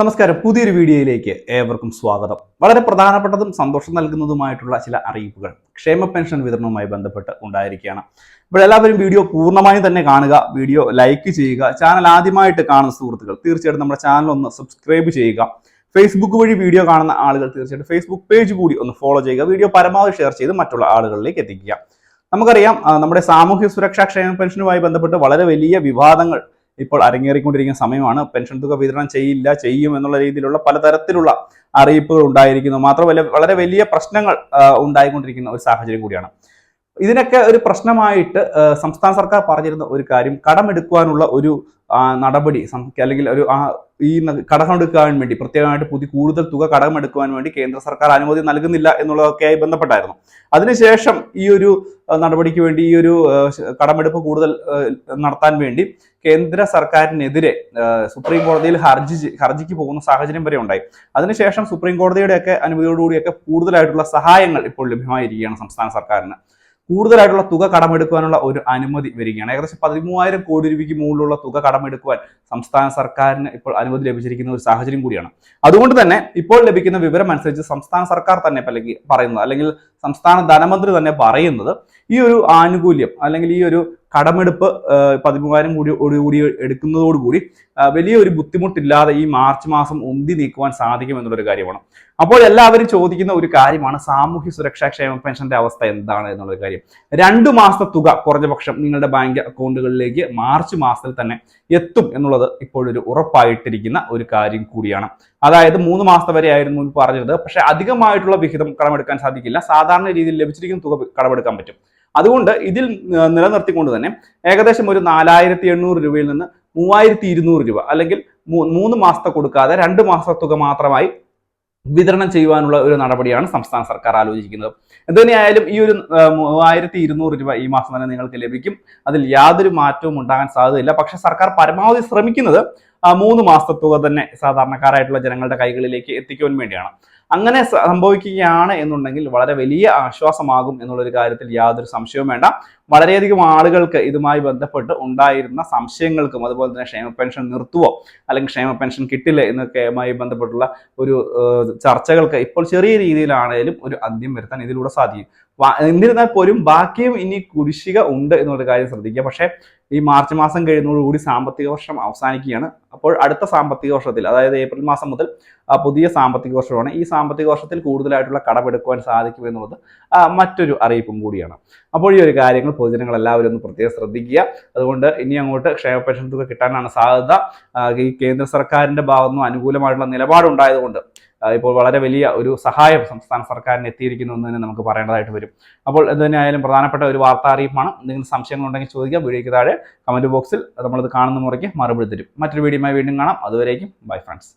നമസ്കാരം. പുതിയൊരു വീഡിയോയിലേക്ക് ഏവർക്കും സ്വാഗതം. വളരെ പ്രധാനപ്പെട്ടതും സന്തോഷം നൽകുന്നതുമായിട്ടുള്ള ചില അറിയിപ്പുകൾ ക്ഷേമ പെൻഷൻ വിതരണവുമായി ബന്ധപ്പെട്ട് ഉണ്ടായിരിക്കുകയാണ്. അപ്പോൾ എല്ലാവരും വീഡിയോ പൂർണമായും തന്നെ കാണുക വീഡിയോ ലൈക്ക് ചെയ്യുക ചാനൽ ആദ്യമായിട്ട് കാണുന്ന സുഹൃത്തുക്കൾ തീർച്ചയായിട്ടും നമ്മുടെ ചാനൽ ഒന്ന് സബ്സ്ക്രൈബ് ചെയ്യുക. ഫേസ്ബുക്ക് വഴി വീഡിയോ കാണുന്ന ആളുകൾ തീർച്ചയായിട്ടും ഫേസ്ബുക്ക് പേജ് കൂടി ഒന്ന് ഫോളോ ചെയ്യുക വീഡിയോ പരമാവധി ഷെയർ ചെയ്ത് മറ്റുള്ള ആളുകളിലേക്ക് എത്തിക്കുക. നമുക്കറിയാം നമ്മുടെ സാമൂഹ്യ സുരക്ഷാ ക്ഷേമ പെൻഷനുമായി ബന്ധപ്പെട്ട് വളരെ വലിയ വിവാദങ്ങൾ ഇപ്പോൾ അരങ്ങേറിക്കൊണ്ടിരിക്കുന്ന സമയമാണ്. പെൻഷൻ തുക വിതരണം ചെയ്യില്ല ചെയ്യും എന്നുള്ള രീതിയിലുള്ള പലതരത്തിലുള്ള അറിയിപ്പുകൾ ഉണ്ടായിരിക്കുന്നു. മാത്രമല്ല വളരെ വലിയ പ്രശ്നങ്ങൾ ഉണ്ടായിക്കൊണ്ടിരിക്കുന്ന ഒരു സാഹചര്യം കൂടിയാണ്. ഇതിനൊക്കെ ഒരു പ്രശ്നമായിട്ട് സംസ്ഥാന സർക്കാർ പറഞ്ഞിരുന്ന ഒരു കാര്യം കടമെടുക്കുവാനുള്ള ഒരു നടപടി അല്ലെങ്കിൽ ഒരു ആ, ഈ കടമെടുക്കാൻ വേണ്ടി പ്രത്യേകമായിട്ട് പുതിയ കൂടുതൽ തുക കടമെടുക്കുവാൻ വേണ്ടി കേന്ദ്ര സർക്കാർ അനുമതി നൽകുന്നില്ല എന്നുള്ളതൊക്കെയായി ബന്ധപ്പെട്ടായിരുന്നു. അതിനുശേഷം ഈ ഒരു നടപടിക്ക് വേണ്ടി ഈ ഒരു കടമെടുപ്പ് കൂടുതൽ നടത്താൻ വേണ്ടി കേന്ദ്ര സർക്കാരിനെതിരെ സുപ്രീം കോടതിയിൽ ഹർജി ഹർജിക്ക് പോകുന്ന സാഹചര്യം വരെ ഉണ്ടായി. അതിനുശേഷം സുപ്രീം കോടതിയുടെയൊക്കെ അനുമതിയോടുകൂടിയൊക്കെ കൂടുതലായിട്ടുള്ള സഹായങ്ങൾ ഇപ്പോൾ ലഭ്യമായിരിക്കുകയാണ് സംസ്ഥാന സർക്കാരിന്. കൂടുതലായിട്ടുള്ള തുക കടമെടുക്കുവാനുള്ള ഒരു അനുമതി വരികയാണ്. ഏകദേശം പതിമൂവായിരം കോടി രൂപയ്ക്ക് മുകളിലുള്ള തുക കടമെടുക്കുവാൻ സംസ്ഥാന സർക്കാരിന് ഇപ്പോൾ അനുമതി ലഭിച്ചിരിക്കുന്ന ഒരു സാഹചര്യം കൂടിയാണ്. അതുകൊണ്ട് തന്നെ ഇപ്പോൾ ലഭിക്കുന്ന വിവരം അനുസരിച്ച് സംസ്ഥാന സർക്കാർ തന്നെ അല്ലെങ്കിൽ പറയുന്നത് അല്ലെങ്കിൽ സംസ്ഥാന ധനമന്ത്രി തന്നെ പറയുന്നത് ഈ ഒരു ആനുകൂല്യം അല്ലെങ്കിൽ ഈ ഒരു കടമെടുപ്പ് പതിമൂവായിരം കൂടി കൂടി എടുക്കുന്നതോടുകൂടി വലിയ വലിയൊരു ബുദ്ധിമുട്ടില്ലാതെ ഈ മാർച്ച് മാസം ഉന്തി നീക്കുവാൻ സാധിക്കും എന്നുള്ളൊരു കാര്യമാണ്. അപ്പോൾ എല്ലാവരും ചോദിക്കുന്ന ഒരു കാര്യമാണ് സാമൂഹ്യ സുരക്ഷാ ക്ഷേമ പെൻഷന്റെ അവസ്ഥ എന്താണ് എന്നുള്ള കാര്യം. രണ്ടു മാസത്തെ തുക കുറഞ്ഞ പക്ഷം നിങ്ങളുടെ ബാങ്ക് അക്കൗണ്ടുകളിലേക്ക് മാർച്ച് മാസത്തിൽ തന്നെ എത്തും എന്നുള്ളത് ഇപ്പോഴൊരു ഉറപ്പായിട്ടിരിക്കുന്ന ഒരു കാര്യം കൂടിയാണ്. അതായത് മൂന്ന് മാസത്തെ വരെ ആയിരുന്നു പറഞ്ഞത് പക്ഷെ അധികമായിട്ടുള്ള വിഹിതം കടമെടുക്കാൻ സാധിക്കില്ല. സാധാരണ രീതിയിൽ ലഭിച്ചിരിക്കുന്ന തുക കടമെടുക്കാൻ പറ്റും. അതുകൊണ്ട് ഇതിൽ നിലനിർത്തിക്കൊണ്ട് തന്നെ ഏകദേശം ഒരു നാലായിരത്തി എണ്ണൂറ് രൂപയിൽ നിന്ന് മൂവായിരത്തി ഇരുന്നൂറ് രൂപ അല്ലെങ്കിൽ മൂന്ന് മാസത്തെ കൊടുക്കാതെ രണ്ട് മാസത്തെ തുക മാത്രമായി വിതരണം ചെയ്യുവാനുള്ള ഒരു നടപടിയാണ് സംസ്ഥാന സർക്കാർ ആലോചിക്കുന്നത്. എന്തുതന്നെയായാലും ഈ ഒരു മൂവായിരത്തി ഇരുന്നൂറ് രൂപ ഈ മാസം തന്നെ നിങ്ങൾക്ക് ലഭിക്കും. അതിൽ യാതൊരു മാറ്റവും ഉണ്ടാകാൻ സാധ്യതയില്ല. പക്ഷെ സർക്കാർ പരമാവധി ശ്രമിക്കുന്നത് മൂന്ന് മാസത്തുക തുക തന്നെ സാധാരണക്കാരായിട്ടുള്ള ജനങ്ങളുടെ കൈകളിലേക്ക് എത്തിക്കുവാൻ വേണ്ടിയാണ്. അങ്ങനെ സംഭവിക്കുകയാണ് എന്നുണ്ടെങ്കിൽ വളരെ വലിയ ആശ്വാസമാകും എന്നുള്ളൊരു കാര്യത്തിൽ യാതൊരു സംശയവും വേണ്ട. വളരെയധികം ആളുകൾക്ക് ഇതുമായി ബന്ധപ്പെട്ട് ഉണ്ടായിരുന്ന സംശയങ്ങൾക്കും അതുപോലെ തന്നെ ക്ഷേമ പെൻഷൻ നിർത്തുവോ അല്ലെങ്കിൽ ക്ഷേമ പെൻഷൻ കിട്ടില്ല എന്നൊക്കെയുമായി ബന്ധപ്പെട്ടുള്ള ഒരു ചർച്ചകൾക്ക് ഇപ്പോൾ ചെറിയ രീതിയിലാണേലും ഒരു അന്ത്യം വരുത്താൻ ഇതിലൂടെ സാധിക്കും. എന്നിരുന്നാൽ പോലും ബാക്കിയും ഇനി കുടിശ്ശിക ഉണ്ട് എന്നുള്ള കാര്യം ശ്രദ്ധിക്കുക. പക്ഷേ ഈ മാർച്ച് മാസം കഴിയുന്നതോടുകൂടി സാമ്പത്തിക വർഷം അവസാനിക്കുകയാണ്. അപ്പോൾ അടുത്ത സാമ്പത്തിക വർഷത്തിൽ അതായത് ഏപ്രിൽ മാസം മുതൽ പുതിയ സാമ്പത്തിക വർഷമാണ് ഈ സാമ്പത്തിക വർഷത്തിൽ കൂടുതലായിട്ടുള്ള കടമെടുക്കുവാൻ സാധിക്കും എന്നുള്ളത് മറ്റൊരു അറിയിപ്പും കൂടിയാണ്. അപ്പോൾ ഈ ഒരു കാര്യങ്ങൾ പൊതുജനങ്ങൾ എല്ലാവരും ഒന്ന് പ്രത്യേകം ശ്രദ്ധിക്കുക. അതുകൊണ്ട് ഇനി അങ്ങോട്ട് ക്ഷേമ പെൻഷൻ തുക കിട്ടാനാണ് സാധ്യത. ഈ കേന്ദ്ര സർക്കാരിന്റെ ഭാഗത്തുനിന്ന് അനുകൂലമായിട്ടുള്ള നിലപാടുണ്ടായതുകൊണ്ട് ഇപ്പോൾ വളരെ വലിയ ഒരു സഹായം സംസ്ഥാന സർക്കാരിന് എത്തിയിരിക്കുന്നു എന്ന് തന്നെ നമുക്ക് പറയേണ്ടതായിട്ട് വരും. അപ്പോൾ എന്ത് തന്നെയായാലും പ്രധാനപ്പെട്ട ഒരു വാർത്താ അറിയിപ്പാണ്. എന്തെങ്കിലും സംശയങ്ങളുണ്ടെങ്കിൽ ചോദിക്കാം വീഡിയോയ്ക്ക് താഴെ കമന്റ് ബോക്സിൽ നമ്മളത് കാണുന്ന മുറയ്ക്ക് മറുപടി തരും. മറ്റൊരു വീഡിയോയുമായി വീണ്ടും കാണാം. അതുവരേക്കും ബൈ ഫ്രണ്ട്സ്